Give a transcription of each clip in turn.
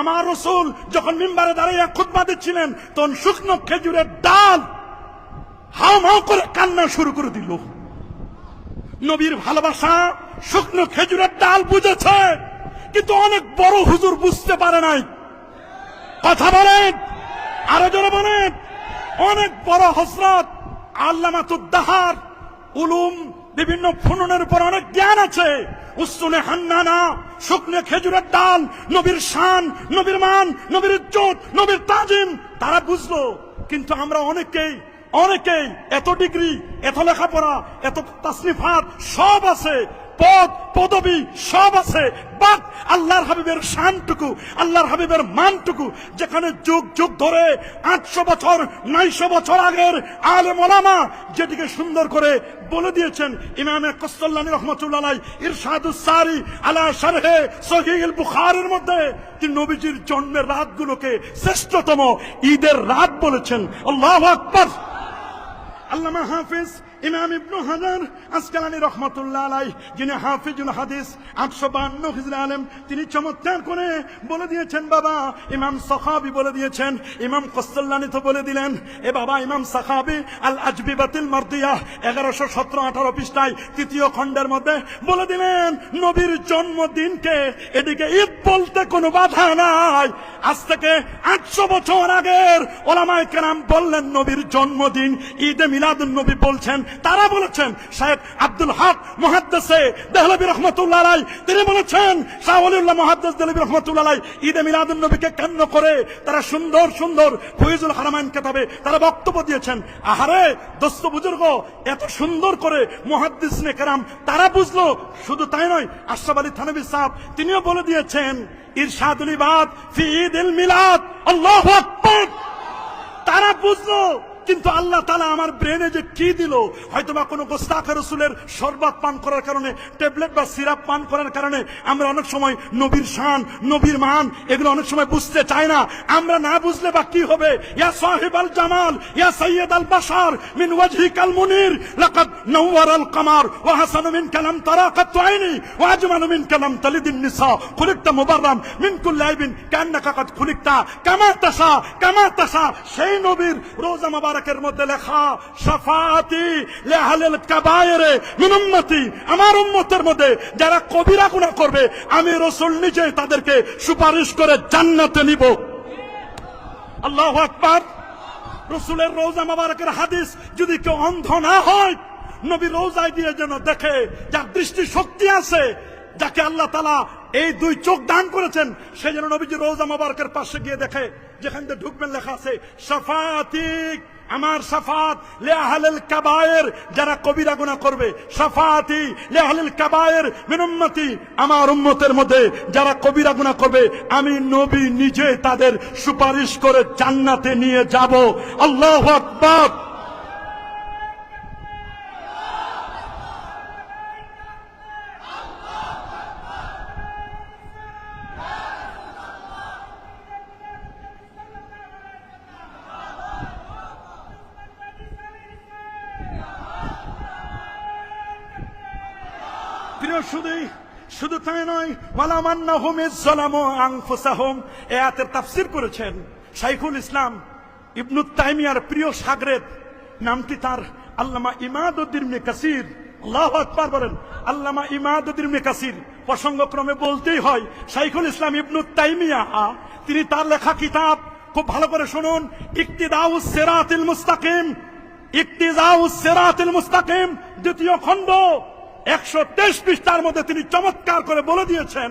আমার রসুল যখন মিম্বারে দাঁড়িয়ে খুতবা দিচ্ছিলেন, তখন শুকনো খেজুরের ডাল হাও মাও করে কান্না শুরু করে দিল। নবীর ভালোবাসা শুকনো খেজুরের ডাল বুঝেছে, কিন্তু অনেক বড় হুজুর বুঝতে পারে নাই। কথা বলেন, আরও জোরে বলেন। অনেক বড় হসরত আল্লামাতুদ্দাহার, উলুম, বিভিন্ন ফননের উপর অনেক জ্ঞান আছে। উসুনে হান্নানা শুকনো খেজুরের ডাল, নবীর শান, নবীর মান, নবীর ইজ্জত, নবীর তাজিম, তারা বুঝলো। কিন্তু আমরা অনেকেই অনেকেই এত ডিগ্রি, এত লেখাপড়া, এত তাসনিফাত সব আছে। পদ, পদবি সব আছে। বাট আল্লাহর হাবিবের শানটুকু, আল্লাহর হাবিবের মানটুকু, যেখানে যুগ যুগ ধরে আটশো বছর, নয়শো বছর আগের আলে মোলামা যেটিকে সুন্দর করে বলে দিয়েছেন ইমামে কস্তল্লানি রহমতুল্লাহ ইরশাদুস সারি আলা শারহে সহিল বুখারের মধ্যে তিনি নবীজির জন্মের রাতগুলোকে শ্রেষ্ঠতম ঈদের রাত বলেছেন। আল্লাহ আকবার। আল্লামা হাফিজ ইমাম ইবনু হাজার আসকালানি রহমতুল্লাহ আলাই যিনি হাফিজুল হাদিস আটশো বান্ন হিজরা আলেম, তিনি চমৎকার করে বলে দিয়েছেন, বাবা, ইমাম সখাবি বলে দিয়েছেন, ইমাম কস্তল্লানি তো বলে দিলেন, এ বাবা, ইমাম সাখাবি আল আজবি বাতিল মার্দিয়া, এগারোশো সতেরো আঠারো পৃষ্ঠায় তৃতীয় খণ্ডের মধ্যে বলে দিলেন, নবীর জন্মদিনকে এদিকে ঈদ বলতে কোনো বাধা নাই। আজ থেকে আটশো বছর আগের ওলামায় কেরাম বললেন, নবীর জন্মদিন, ঈদে মিলাদুন নবী বলছেন তারা বলেছেন শাহেদ আব্দুল হক মহাদ্দেসে দেহলবী রহমতুল্লাহ আলাই, তিনি বলেছেন, শাহ অলিউল্লাহ মহাদ্দেস দেহলবী রহমতুল্লাহ আলাই ঈদে মিলাদুন নবীকে কেন্দ্র করে তারা সুন্দর সুন্দর ফৈজুল হারামাইন কেতাবে তারা বক্তব্য দিয়েছেন। আহারে, দোস্ত বুজুর্গ, এত সুন্দর করে মহাদ্দিস কেরাম, তারা বুঝলো, শুধু তাই নয়, আশরাফ আলী থানবী সাহেব, তিনিও বলে দিয়েছেন, ইরশাদুল ইবাদ ফি ঈদিল মিলাদ, আল্লাহু আকবার। তারা বুঝলো কিন্তু আল্লাহ তালা আমার ব্রেনে যে কি দিল হয়তো বা কোনো গোস্তাখ রসুলের শরবত পান করার কারণে, ট্যাবলেট বা সিরাপ পান করার কারণে, আমরা অনেক সময় নবীর শান, নবীর মান, এগুলো অনেক সময় বুঝতে চাই না। আমরা না বুঝলে বা কি হবে? ইয়া সাহেব আল জামাল, ইয়া সৈয়দ আল বাসার মিন ওয়াজহি কাল মুনির, লাকাদ নওয়ার আল কামার, ওয়া হাসানু মিন কালাম তারাকাত আইনি, ওয়া আজমানু মিন কালাম তালিদিন নিসা, খুলিকতা মুবাররাম মিন কুল্লি আইবিন, কান্নাকা কাদ খুলিকতা, কামা তাশা কামা তাশা, সেই নবীর রোজা মুবারকের মধ্যে লেখা, শাফাআতি লিআহলিল কাবায়েরে মিন উম্মতি। আমার উম্মতের মধ্যে যারা কবিরা গুনাহ করবে, আমি রাসূল নিজেই তাদেরকে সুপারিশ করে জান্নাতে নিব। আল্লাহু আকবার। রসুলের রোজা মোবারকের হাদিস যদি কেউ অন্ধ না হয়, নবী রোজায় দিয়ে যেন দেখে যার দৃষ্টি শক্তি আছে, যাকে আল্লাহ তালা এই দুই চোখ দান করেছেন, সে যেন নবীজি রোজা মোবারকের পাশে গিয়ে দেখে, যেখান থেকে ঢুকবেন লেখা আছে সাফাতিক আমার সাফাত লে কাবায়ের, যারা কবিরা গুনাহ করবে। সাফাতি লে কাবায়ের মিনুম্মতি আমার উম্মতের মধ্যে যারা কবিরা গুনাহ করবে, আমি নবী নিজে তাদের সুপারিশ করে জান্নাতে নিয়ে যাব। আল্লাহু আকবার! শুধুই, শুধু তাই নয় ওয়ালামান্নাহুম ইজ্জালামু আনফুসাহুম এই আয়াতের তাফসীর করেছেন শাইখুল ইসলাম ইবনু তাইমিয়ার প্রিয় সাগরেদ নামটি তার আল্লামা ইমাদউদ্দিন ইবনে কাসির। আল্লাহু আকবার বলেন, আল্লামা ইমাদউদ্দিন ইবনে কাসির। প্রসঙ্গক্রমে বলতেই হয়, শাইখুল ইসলাম ইবনু তাইমিয়া, তিনি তার লেখা কিতাব খুব ভালো করে শুনুন, ইকতিদাউস সিরাতিল মুস্তাকিম ইকতিদাউস সিরাতিল মুস্তাকিম, দ্বিতীয় খণ্ড। একশো তেইশ পৃষ্ঠার মধ্যে তিনি চমৎকার করে বলে দিয়েছেন,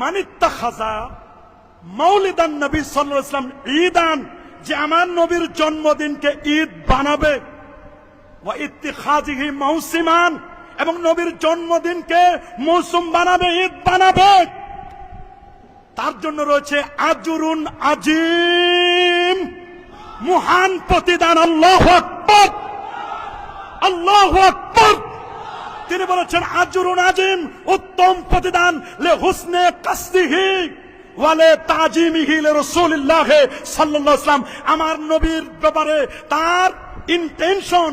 মানিত্তা খাজা মৌলিদান নবী সাল্লাহ ইসলাম ঈদান, যে আমার নবীর জন্মদিনকে ঈদ বানাবে। মৌসিমান, এবং নবীর জন্মদিনকে মৌসুম বানাবে, ঈদ বানাবে। তার জন্য রয়েছে আজরুন আজিম, মহান প্রতিদান, আল্লাহ আল্লাহ আকবর। তিনি বলেছেন, আজরুন আজিম, উত্তম প্রতিদান, লে হুসনে কাসদিহি ওয়ালে তাজিমিহি লে রাসূলুল্লাহ সাল্লাল্লাহু আলাইহি আমার নবীর ব্যাপারে তার ইন্টেনশন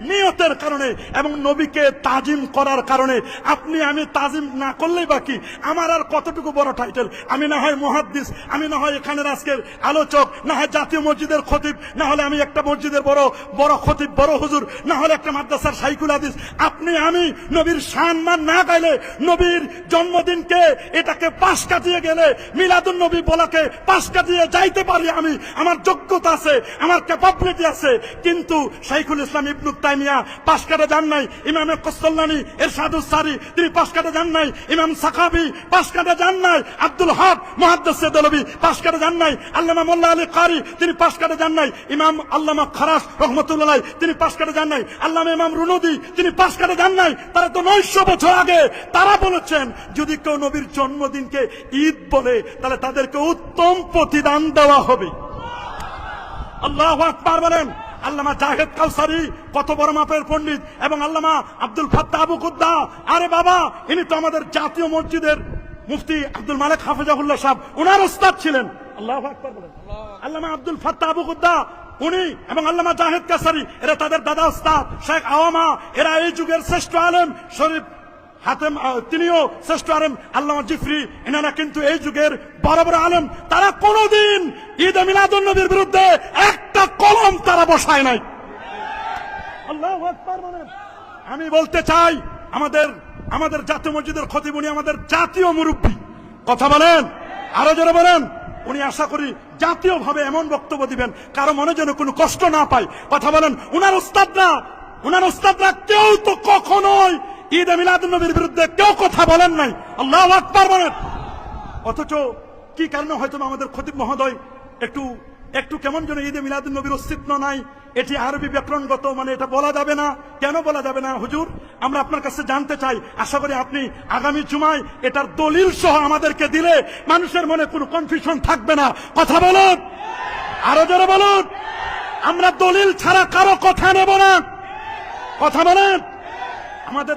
নিয়তের কারণে এবং নবীকে তাজিম করার কারণে। আপনি, আমি তাজিম না করলেই বাকি আমার আর কতটুকু বড় টাইটেল আমি না হয় মহাদ্দিস, আমি না হয় এখানের আজকের আলোচক, না হয় জাতীয় মসজিদের খতিব, না হলে আমি একটা মসজিদের বড় বড় খতিব, বড় হুজুর, না হলে একটা মাদ্রাসার সাইকুল হাদিস। আপনি, আমি নবীর সম্মান না গাইলে, নবীর জন্মদিনকে এটাকে পাশ কাটিয়ে গেলে, মিলাদুন নবী বলাকে পাশ কাটিয়ে যাইতে পারি আমি। আমার যোগ্যতা আছে, আমার ক্যাপাবিলিটি আছে। কিন্তু শাইখুল ইসলাম ইবনু তাইমিয়া পাশ কাটে যান নাই। ইমামে কস্তল্লানি এর সাধু সারি, তিনি পাশ কাটে যান নাই। ইমাম সাকাবি পাশ কাটে যান নাই। আব্দুল হক মহাদ্দেশ দলবি পাশ কাটে যান নাই। আল্লামা মোল্লা আলী কারি, তিনি পাশ কাটে যান নাই। ইমাম আল্লামা খারাস রহমতুল্লাহ তিনি পাশ কাটে যান নাই। আল্লামা ইমাম রুনদি, তিনি পাশ কাটে যান নাই। তারা তো নয়শো বছর আগে তারা বলেছেন, যদি কেউ নবীর জন্মদিনকে ঈদ বলে, তাহলে তাদেরকে উত্তম প্রতিদান দেওয়া হবে। আল্লাহ আকবার বলেন। আল্লামা জাহেদ কাউসারি কত বড় মাপের পণ্ডিত, এবং আল্লামা আব্দুল ফাত্তা আবু কুদ্দা। আরে বাবা, ইনি তো আমাদের জাতীয় মসজিদের মুফতি আব্দুল মালিক হাফিজাহুল্লাহ সাহেব। ওনার ওস্তাদ ছিলেন। আল্লাহ আল্লামা আব্দুল ফাত্তা আবু কুদ্দা, উনি এবং আল্লামা জাহেদ কাসারি এরা তাদের দাদা ওস্তাদ শেখ আওয়ামা, এরা এই যুগের শ্রেষ্ঠ আলেম, শরীফ হাতেম তিনিও শ্রেষ্ঠ আলেম, আল্লামা জিফরি, এনারা কিন্তু এই যুগের বড় বড় আলেম। তারা কোনোদিন ঈদ মিলাদুন নবীর বিরুদ্ধে একটা কলম তারা বসায় নাই। আল্লাহ আমি বলতে চাই, আমাদের আমাদের জাতীয় মসজিদের খতিব উনি আমাদের জাতীয় মুরব্বী। কথা বলেন, আরও জোরে বলেন। উনি আশা করি জাতীয় ভাবে এমন বক্তব্য দিবেন, কারও মনে যেন কোনো কষ্ট না পায়। কথা বলেন, উনার উস্তাদরা উনার উস্তাদরা কেউ তো কখনোই ঈদ মিলাদুন নবীর বিরুদ্ধে কেউ কথা বলেন নাই। আল্লাহ আকবার বলেন। অথচ কি কারণে হয়তো আমাদের খতিব মহোদয় একটু একটু কেমন যেন ঈদে মিলাদুন নবীর অস্তিত্ব নাই। এটি আরবি ব্যাকরণগত মানে এটা বলা যাবে না। কেন বলা যাবে না? হুজুর, আমরা আপনার কাছে জানতে চাই। আশা করি আপনি আগামী জুমায় এটার দলিল সহ আমাদেরকে দিলে মানুষের মনে কোনো কনফিউশন থাকবে না। কথা বলুন। আরও জোরে বলুন। আমরা দলিল ছাড়া কারও কথা নেব না। কথা বলেন। আমাদের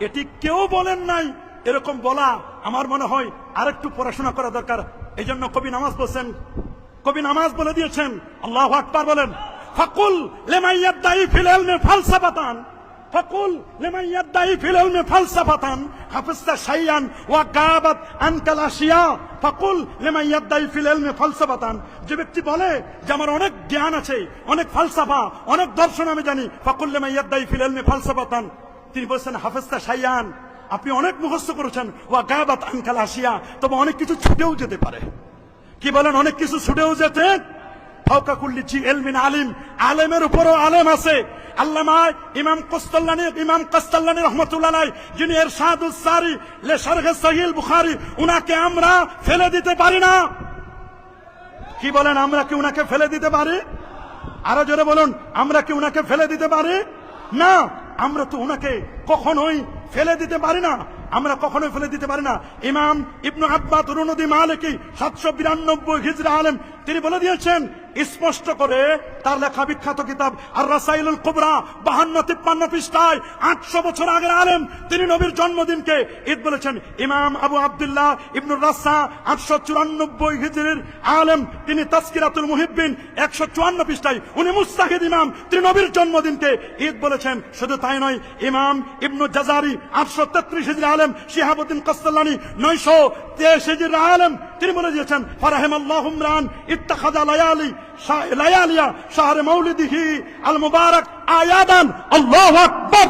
এটি কেউ বলেন নাই। এরকম বলা আমার মনে হয় আরেকটু পড়াশোনা করা দরকার। এই জন্য কবি নামাজ বলছেন কবি নামাজ বলে দিয়েছেন। আল্লাহ আকবার বলেন যে ব্যক্তি বলে যে আমার অনেক জ্ঞান আছে, অনেক ফালসাফা, অনেক দর্শন আমি জানি, ফাকুল লেমাইয়াদ্দাই ফিল ইলমে ফালসাফাতান। তিনি বলছেন হাফেজতা সাইয়ান। আপনি অনেক মুখস্থ করেছেন, ওয়া গাবাত আনকাল আসিয়া, তবে অনেক কিছু ছুটেও যেতে পারে। কি বলেন, অনেক কিছু ছুটেও যেতে? ফাউকা কুল্লিচি এলমিন আলিম, আলেমের উপরও আলেম আছে। আল্লামা ইমাম কস্তল্লানি ইমাম কস্তল্লানি রহমতুল্লাহ যিনি এর সাদুস সারি, লে শারহে সহিল বুখারি, উনাকে আমরা ফেলে দিতে পারি না। কি বলেন, আমরা কি উনাকে ফেলে দিতে পারি? আরও জোরে বলুন, আমরা কি উনাকে ফেলে দিতে পারি? না। আমরা তো ওনাকে কখনোই ফেলে দিতে পারি না। আমরা কখনোই ফেলে দিতে পারি না। ইমাম ইবনু আব্বাত রুনদি মালিকি সাতশো বিরানব্বই হিজরা আলেম তিনি বলে দিয়েছেন, স্পষ্ট করে তার লেখা বিখ্যাত কিতাব আর রাসাইলুল কুবরা, বাহান্ন, তিপ্পান্ন পৃষ্ঠায়, আটশো বছর আগের আলেম, তিনি নবীর জন্মদিনকে ঈদ বলেছেন। ইমাম আবু আবদুল্লাহ ইবনুর রাসা, আটশো চুরানব্বই হিজরির আলেম, তিনি তাস্কিরাতুল মুহিব্বিন, একশো চুয়ান্ন পৃষ্ঠায়। উনি মুস্তাহিদ ইমাম, তিনি নবীর জন্মদিনকে ঈদ বলেছেন। শুধু তাই নয়, ইমাম ইবনু জাজারি, আটশো তেত্রিশ হিজরি আলেম, শিহাবুদ্দিন কস্তল্লানি নয়শো তেইশ হিজরি আলেম তিনি বলে দিয়েছেন ফারাহেম আল্লাহ হুমরান ইত্তাখাদা লায়ালি লায়ালিয়া, শাহরে মৌলিদিহি আল মুবারক আয়াদান, আল্লাহ আকবর।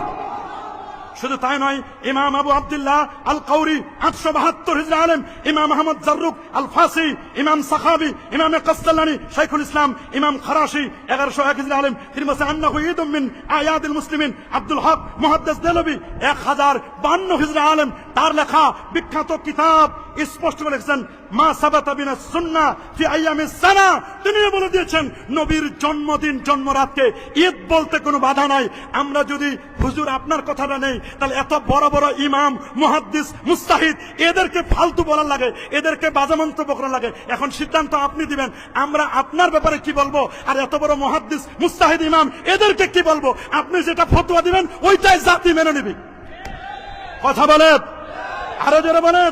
শুধু তাই নয় ইমাম আবু আব্দুল্লাহ আল কাউরি আটশো বাহাত্তর হিজরা আলেম, ইমাম আহমদ জাররুক আল ফাসি ইমাম সাখাবি, ইমাম কাস্তালানি শাইখুল ইসলাম, ইমাম খারাশি, এগারোশো এক হিজরা আলেম ফিরমাসে আন্নাহু ঈদুম মিন আয়াদিল মুসলিমিন, আব্দুল হক, মুহাদ্দিস দেলবি এক হাজার বান্ন হিজরা আলেম, তার লেখা বিখ্যাত কিতাব স্পষ্ট করে লিখছেন, মা সাবাতা বিনা সুন্না ফি আইয়ামিস সানা। তিনি বলে দিয়েছেন, নবীর জন্মদিন জন্মরাতকে ঈদ বলতে কোনো বাধা নাই। আমরা যদি হুজুর আপনার কথাটা নেই, তাহলে এত বড় বড় ইমাম, মুহাদ্দিস, মুস্তাহিদ, এদেরকে ফালতু বলার লাগে, এদেরকে বাজে মন্তব্য করার লাগে। এখন সিদ্ধান্ত আপনি দিবেন, আমরা আপনার ব্যাপারে কি বলব? আর এত বড় মুহাদ্দিস, মুস্তাহিদ ইমাম, এদেরকে কি বলব? আপনি যেটা ফতোয়া দিবেন, ওইটাই জাতি মেনে নিবি। কথা বলেন? আরও জোরে বলেন?